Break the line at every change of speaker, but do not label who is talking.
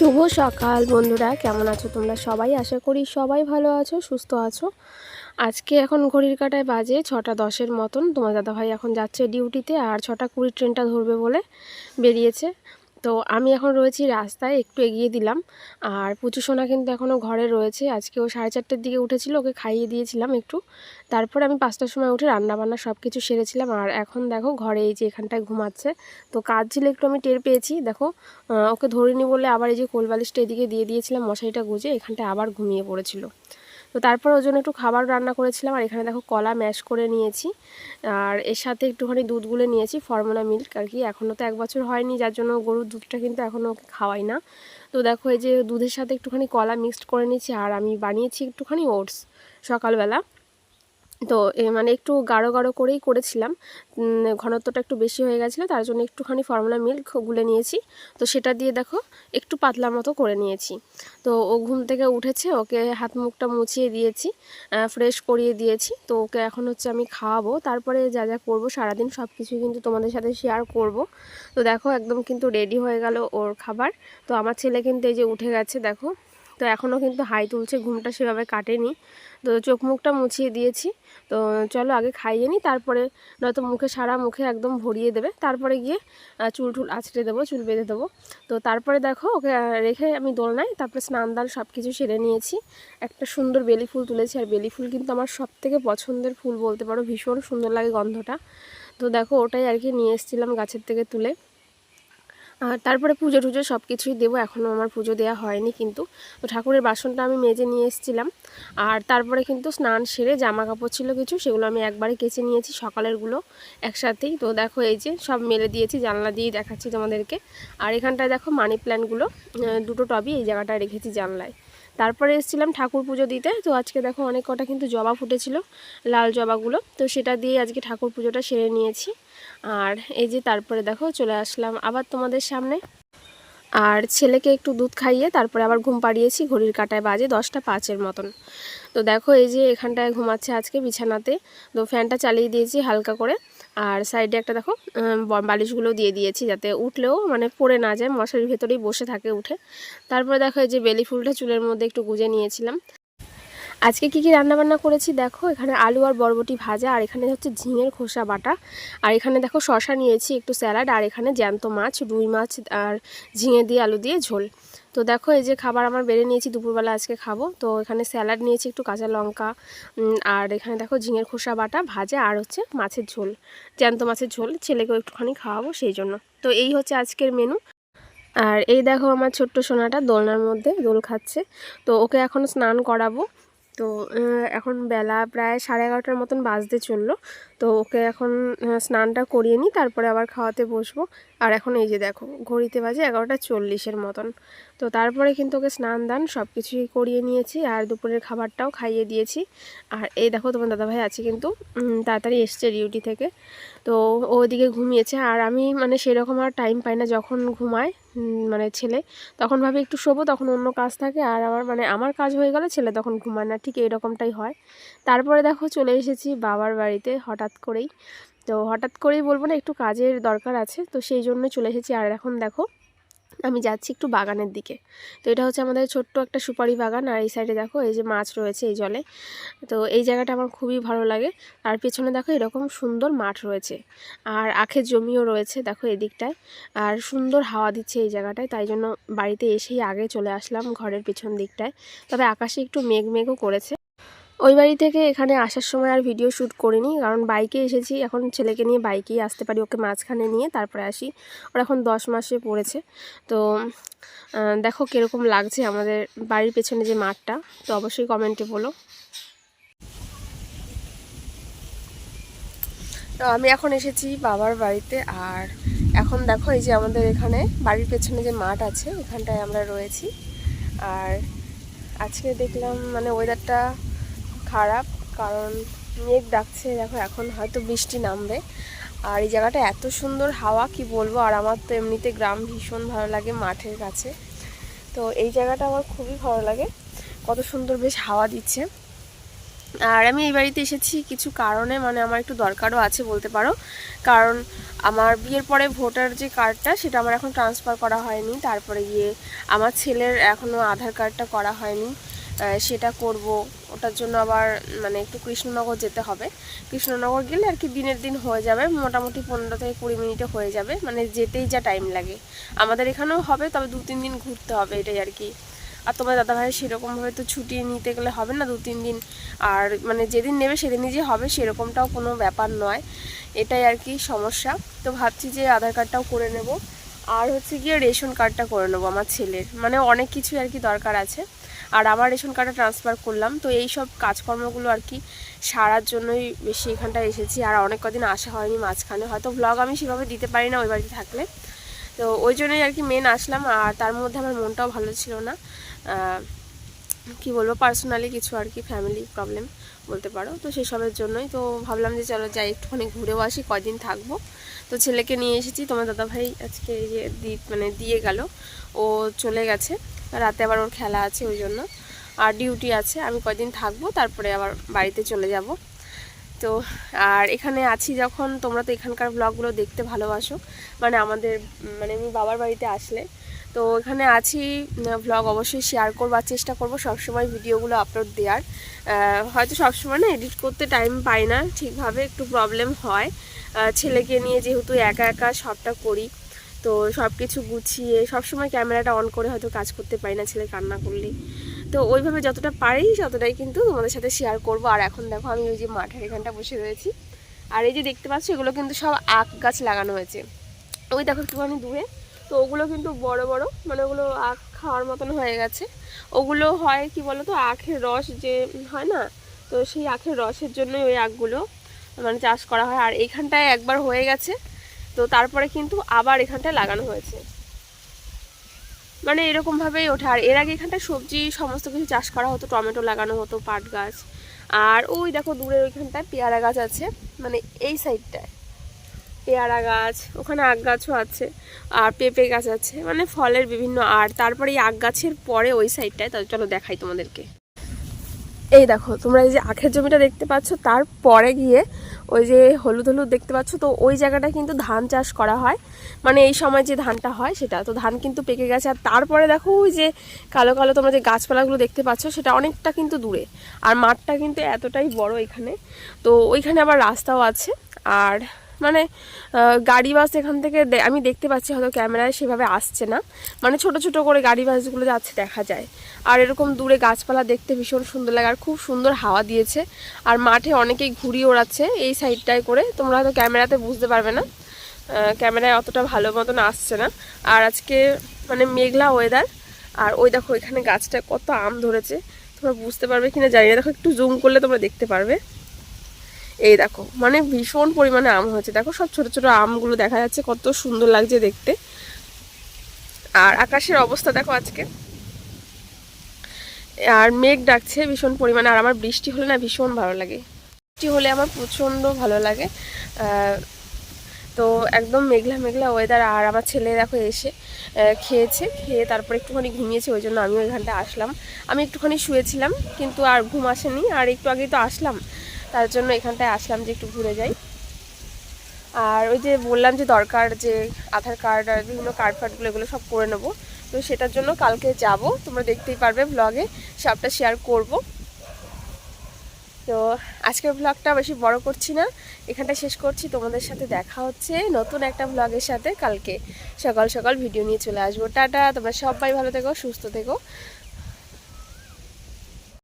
শুভ সকাল বন্ধুরা, কেমন আছো তোমরা সবাই? আশা করি সবাই ভালো আছো, সুস্থ আছো। আজকে এখন ঘড়ির কাটায় বাজে ছটা দশের মতন। তোমার দাদাভাই এখন যাচ্ছে ডিউটিতে আর ছটা কুড়ি ট্রেনটা ধরবে বলে বেরিয়েছে। তো আমি এখন রয়েছি রাস্তায়, একটু এগিয়ে দিলাম। আর পুচু সোনা কিন্তু এখনও ঘরে রয়েছে। আজকে ও সাড়ে চারটের দিকে উঠেছিল, ওকে খাইয়ে দিয়েছিলাম একটু। তারপর আমি পাঁচটার সময় উঠে রান্নাবান্না সব কিছু সেরেছিলাম। আর এখন দেখো ঘরে এই যে এখানটায় ঘুমাচ্ছে। তো কাজ ছিল একটু আমি টের পেয়েছি। দেখো ওকে ধরিনি বলে আবার এই যে কোলবালিশটা এদিকে দিয়ে দিয়েছিলাম, মশারিটা গুজে এখানটায় আবার ঘুমিয়ে পড়েছিল। তো তারপর ওর জন্য একটু খাবার রান্না করেছিলাম, আর এখানে দেখো কলা ম্যাশ করে নিয়েছি। আর এর সাথে একটুখানি দুধ গুলে নিয়েছি ফর্মুলা মিল্ক আর কি। এখনও তো এক বছর হয়নি, যার জন্য গরুর দুধটা কিন্তু এখনও ওকে খাওয়াই না। তো দেখো এই যে দুধের সাথে একটুখানি কলা মিক্সড করে নিয়েছি, আর আমি বানিয়েছি একটুখানি ওটস সকালবেলা। তো মানে একটু গাঢ় গাঢ় করেই করেছিলাম। ঘনত্বটা একটু বেশি হয়ে গেছিল, তার জন্য একটুখানি ফর্মুলা মিল্ক গুলে নিয়েছি। তো সেটা দিয়ে দেখো, একটু পাতলা মতো করে নিয়েছি। তো ও ঘুম থেকে উঠেছে, ওকে হাত মুখটা মুছিয়ে দিয়েছি ফ্রেশ করিয়ে দিয়েছি। তো ওকে এখন হচ্ছে আমি খাওয়াবো। তারপরে যা যা করব, সারাদিন সব কিছুই কিন্তু তোমাদের সাথে শেয়ার করব। তো দেখো, একদম কিন্তু রেডি হয়ে গেল ওর খাবার। তো আমার ছেলে কিন্তু এই যে উঠে গেছে, দেখো। তো এখনও কিন্তু হাই তুলছে, ঘুমটা সেভাবে কাটেনি। তো চোখ মুখটা মুছিয়ে দিয়েছি। তো চলো আগে খাইয়ে নিই, তারপরে নয়তো মুখে সারা মুখে একদম ভরিয়ে দেবে। তারপরে গিয়ে চুল টুল আছড়ে দেবো, চুল বেঁধে দেবো। তো তারপরে দেখো, ওকে রেখে আমি দোলনায়, তারপরে স্নান দান সব কিছু সেরে নিয়েছি। একটা সুন্দর বেলি ফুল তুলেছি, আর বেলি ফুল কিন্তু আমার সব থেকে পছন্দের ফুল বলতে পারো, ভীষণ সুন্দর লাগে গন্ধটা। তো দেখো, ওটাই আর কি নিয়ে এসেছিলাম গাছের থেকে তুলে। আর তারপরে পুজো টুজো সব কিছুই দেবো এখনও আমার পুজো দেওয়া হয়নি কিন্তু। তো ঠাকুরের বাসনটা আমি মেজে নিয়ে এসেছিলাম। আর তারপরে কিন্তু স্নান সেরে জামা কাপড় ছিল কিছু, সেগুলো আমি একবারে কেচে নিয়েছি সকালেরগুলো একসাথেই। তো দেখো এই যে সব মেলে দিয়েছি, জানলা দিয়েই দেখাচ্ছি তোমাদেরকে। আর এখানটায় দেখো মানি প্ল্যান্টগুলো দুটো টবই এই জায়গাটায় রেখেছি জানলায়। তারপরে এসেছিলাম ঠাকুর পুজো দিতে, তো আজকে দেখো অনেক কটা কিন্তু জবা ফুটেছিল, লাল জবাগুলো। তো সেটা দিয়ে আজকে ঠাকুর পুজোটা সেরে নিয়েছি। আর এই যে তারপরে দেখো চলে আসলাম আবার তোমাদের সামনে। আর ছেলেকে একটু দুধ খাইয়ে তারপরে আবার ঘুম পাড়িয়েছি, ঘড়ির কাটায় বাজে দশটা পাঁচের মতন। তো দেখো এই যে এখানটায় ঘুমাচ্ছে আজকে বিছানাতে। তো ফ্যানটা চালিয়ে দিয়েছি হালকা করে। আর সাইডে একটা দেখো বালিশগুলো দিয়ে দিয়েছি যাতে উঠলেও মানে পড়ে না যায়, মশারির ভেতরেই বসে থাকে উঠে। তারপরে দেখো এই যে বেলি ফুলটা চুলের মধ্যে একটু গুজে নিয়েছিলাম। আজকে কি কি রান্না বান্না করেছি দেখো, এখানে আলু আর বরবটি ভাজা, আর এখানে হচ্ছে ঝিঙের খোসা বাটা, আর এখানে দেখো শশা নিয়েছি, একটু স্যালাড, আর এখানে জ্যান্ত মাছ, রুই মাছ, আর ঝিঙে দিয়ে আলু দিয়ে ঝোল। তো দেখো এই যে খাবার আমার বেড়ে নিয়েছি, দুপুরবেলা আজকে খাব। তো এখানে স্যালাড নিয়েছি, একটু কাঁচা লঙ্কা আর এখানে দেখো ঝিঙের খোসা বাটা ভাজা, আর হচ্ছে মাছের ঝোল, জ্যান্ত মাছের ঝোল, ছেলেকেও একটুখানি খাওয়াবো সেই জন্য। তো এই হচ্ছে আজকের মেনু আর এই দেখো আমার ছোট্ট সোনাটা দোলনার মধ্যে দোল খাচ্ছে। তো ওকে এখন স্নান করাবো। তো এখন বেলা প্রায় সাড়ে এগারোটার মতন বাজতে চলল। তো ওকে এখন স্নানটা করিয়ে নিই, তারপরে আবার খাওয়াতে বসবো। আর এখন এই যে দেখো, ঘড়িতে বাজে এগারোটা চল্লিশের মতন। তো তারপরে কিন্তু ওকে স্নান, দান সব কিছুই করিয়ে নিয়েছি আর দুপুরের খাবারটাও খাইয়ে দিয়েছি। আর এই দেখো তোমার দাদাভাই আছে কিন্তু তাড়াতাড়ি এসছে ডিউটি থেকে। তো ওদিকে ঘুমিয়েছে আর আমি মানে সেরকম আর টাইম পাই না যখন ঘুমায় মানে ছেলে, তখন ভাবে একটু শোবো, তখন অন্য কাজ থাকে আর আমার মানে আমার কাজ হয়ে গেলে ছেলে তখন ঘুমায় না, ঠিক এরকমটাই হয়। তারপরে দেখো চলে এসেছি বাবার বাড়িতে হঠাৎ করেই। তো হঠাৎ করেই বলব না, একটু কাজের দরকার আছে, তো সেই জন্য চলে এসেছি। আর এখন দেখো, আমি যাচ্ছি একটু বাগানের দিকে। তো এটা হচ্ছে আমাদের ছোট্ট একটা সুপারি বাগান, আর এই সাইডে দেখো, এই যে মাছ রয়েছে এই জলে। তো এই জায়গাটা আমার খুবই ভালো লাগে। আর পেছনে দেখো, এরকম সুন্দর মাঠ রয়েছে। আর আখের জমিও রয়েছে, দেখো এদিকটায়। আর সুন্দর হাওয়া দিচ্ছে এই জায়গাটায়, তাই জন্য বাড়িতে এসেই আগে চলে আসলাম ঘরের পেছন দিকটায়। তবে আকাশে একটু মেঘ মেঘও করেছে। ওই বাড়ি থেকে এখানে আসার সময় আর ভিডিও শ্যুট করিনি, কারণ বাইকে এসেছি, এখন ছেলেকে নিয়ে বাইকেই আসতে পারি, ওকে মাঝখানে নিয়ে তারপরে আসি। ওর এখন দশ মাসে পড়েছে। তো দেখো কীরকম লাগছে আমাদের বাড়ির পেছনে যে মাঠটা, তো অবশ্যই কমেন্টে বলো। তো আমি এখন এসেছি বাবার বাড়িতে, আর এখন দেখো এই যে আমাদের এখানে বাড়ির পেছনে যে মাঠ আছে এখানটায় আমরা রয়েছি। আর আজকে দেখলাম মানে ওয়েদারটা খারাপ, কারণ মেঘ ডাকছে, দেখো এখন হয়তো বৃষ্টি নামবে। আর এই জায়গাটা এত সুন্দর হাওয়া, কি বলব? আর আমার তো এমনিতে গ্রাম ভীষণ ভালো লাগে মাঠের কাছে। তো এই জায়গাটা আমার খুবই ভালো লাগে। কত সুন্দর বেশ হাওয়া দিচ্ছে। আর আমি এই বাড়িতে এসেছি কিছু কারণে মানে আমার একটু দরকারও আছে বলতে পারো। কারণ আমার বিয়ের পরে ভোটার যে কার্ডটা, সেটা আমার এখন ট্রান্সফার করা হয়নি। তারপরে গিয়ে আমার ছেলের এখনও আধার কার্ডটা করা হয়নি। সেটা করব। ওটার জন্য আবার মানে একটু কৃষ্ণনগর যেতে হবে। কৃষ্ণনগর গেলে আর কি দিনের দিন হয়ে যাবে, মোটামুটি পনেরো থেকে কুড়ি মিনিটে হয়ে যাবে। মানে যেতেই যা টাইম লাগে। আমাদের এখানেও হবে, তবে দু তিন দিন ঘুরতে হবে, এটাই আর কি। আর তোমার দাদাভাই সেরকমভাবে তো ছুটি নিতে গেলে হবে না দু তিন দিন। আর মানে যেদিন নেবে সেদিনই যে হবে, সেরকমটাও কোনো ব্যাপার নয়। এটাই আর কি সমস্যা। তো ভাবছি যে আধার কার্ডটাও করে নেব। আর হচ্ছে গিয়ে রেশন কার্ডটা করে নেব আমার ছেলের। মানে অনেক কিছুই আর কি দরকার আছে। আর আমার রেশন কার্ডটা ট্রান্সফার করলাম। তো এই সব কাজকর্মগুলো আর কি সারার জন্যই বেশি এখানটায় এসেছি। আর অনেক কদিন আসা হয়নি মাঝখানে। হয়তো ব্লগ আমি সেভাবে দিতে পারি না ওই বাড়িতে থাকলে। তো ওই জন্যই আর কি মেন আসলাম। আর তার মধ্যে আমার মনটাও ভালো ছিল না। কি বলব পার্সোনালি কিছু আর কি ফ্যামিলি প্রবলেম বলতে পারো। তো সেসবের জন্যই তো ভাবলাম যে চলো যাই, একটুখানি ঘুরেও আসি কদিন থাকব। তো ছেলেকে নিয়ে এসেছি, তোমার দাদাভাই আজকে যে দি মানে দিয়ে গেল। ও চলে গেছে, রাতে আবার ওর খেলা আছে ওই জন্য। আর ডিউটি আছে, আমি কদিন থাকব, তারপরে আবার বাড়িতে চলে যাব। তো আর এখানে আছি যখন, তোমরা তো এখানকার ব্লগগুলো দেখতে ভালোবাসো। মানে আমাদের মানে আমি বাবার বাড়িতে আসলে তো এখানে আছি ব্লগ অবশ্যই শেয়ার করবার চেষ্টা করব সবসময় ভিডিওগুলো আপলোড দেওয়ার। হয়তো সবসময় না এডিট করতে টাইম পাই না, ঠিকভাবে একটু প্রবলেম হয়। ছেলেকে নিয়ে যেহেতু একা একা সবটা করি, তো সব কিছু গুছিয়ে সবসময় ক্যামেরাটা অন করে হয়তো কাজ করতে পারি না ছেলে কান্না করলেই তো ওইভাবে যতটা পারি ততটাই কিন্তু তোমাদের সাথে শেয়ার করব। আর এখন দেখো আমি ওই যে মাঠের এখানটা বসে রয়েছি। আর এই যে দেখতে পাচ্ছ এগুলো কিন্তু সব আখ গাছ লাগানো হয়েছে। ওই দেখো একটুখানি দূরে। তো ওগুলো কিন্তু বড় বড় মানে ওগুলো আখ খাওয়ার মতন হয়ে গেছে। ওগুলো হয় কি বলো তো আখের রস যে হয় না, তো সেই আখের রসের জন্যই ওই আখগুলো মানে চাষ করা হয়। আর এইখানটায় একবার হয়ে গেছে, তো তারপরে কিন্তু আবার এখানটায় লাগানো হয়েছে। মানে এরকমভাবেই ওঠে। আর এর আগে এখানটায় সবজি সমস্ত কিছু চাষ করা হতো, টমেটো লাগানো হতো, পাট গাছ। আর ওই দেখো দূরে ওইখানটায় পেয়ারা গাছ আছে মানে এই সাইডটায় পেয়ারা গাছ, ওখানে আখ গাছও আছে আর পেঁপে গাছ আছে মানে ফলের বিভিন্ন আর। তারপরে এই আখ গাছের পরে ওই সাইডটায় তাহলে চলো দেখাই তোমাদেরকে। এই দেখো, তোমরা এই যে আখের জমিটা দেখতে পাচ্ছ তারপরে গিয়ে ওই যে হলুদ হলুদ দেখতে পাচ্ছ, তো ওই জায়গাটা কিন্তু ধান চাষ করা হয়। মানে এই সময় যে ধানটা হয় সেটা, তো ধান কিন্তু পেকে গেছে। আর তারপরে দেখো, ওই যে কালো কালো তোমরা যে গাছপালাগুলো দেখতে পাচ্ছ, সেটা অনেকটা কিন্তু দূরে। আর মাঠটা কিন্তু এতটাই বড় এখানে। তো ওইখানে আবার রাস্তাও আছে। আর মানে গাড়ি, বাস এখান থেকে আমি দেখতে পাচ্ছি হয়তো ক্যামেরায় সেভাবে আসছে না। মানে ছোট ছোট করে গাড়ি, বাসগুলো যাচ্ছে দেখা যায়। আর এরকম দূরে গাছপালা দেখতে ভীষণ সুন্দর লাগে। আর খুব সুন্দর হাওয়া দিয়েছে। আর মাঠে অনেকেই ঘুড়ি ওড়াচ্ছে এই সাইডটায় করে। তোমরা হয়তো ক্যামেরাতে বুঝতে পারবে না। ক্যামেরায় অতটা ভালো মতন আসছে না। আর আজকে মানে মেঘলা ওয়েদার আর ওই দেখো, এখানে গাছটা কত আম ধরেছে। তোমরা বুঝতে পারবে কিনা জানি না। দেখো, একটু জুম করলে তোমরা দেখতে পারবে। এই দেখো মানে ভীষণ পরিমাণে আম হয়েছে। দেখো সব ছোট ছোট আমগুলো দেখা যাচ্ছে, কত সুন্দর লাগছে দেখতে। আর আকাশের অবস্থা দেখো আজকে। আর মেঘ ডাকছে ভীষণ পরিমাণে, আর আমার বৃষ্টি হলে না ভীষণ ভালো লাগে। বৃষ্টি হলে আমার প্রচণ্ড ভালো লাগে। তো একদম মেঘলা মেঘলা ওয়েদার আর আমার ছেলে দেখো এসে খেয়েছে, খেয়ে তারপর একটুখানি ঘুমিয়েছে, ওই জন্য আমি ওইখানটা আসলাম। আমি একটুখানি শুয়েছিলাম, কিন্তু আর ঘুম আসেনি, আর একটু আগেই তো আসলাম। তার জন্য এখানটায় আসলাম যে একটু ঘুরে যাই। আর ওই যে বললাম যে দরকার যে আধার কার্ড আর বিভিন্ন কার্ড ফার্ডগুলো এগুলো সব করে নেব। তো সেটার জন্য কালকে যাব। তোমরা দেখতেই পারবে ব্লগে সবটা শেয়ার করব। তো আজকের ব্লগটা বেশি বড় করছি না। এখানটা শেষ করছি। তোমাদের সাথে দেখা হচ্ছে নতুন একটা ব্লগের সাথে কালকে। সকাল সকাল ভিডিও নিয়ে চলে আসব। টাটা! তোমরা সবাই ভালো থেকো, সুস্থ থেকো।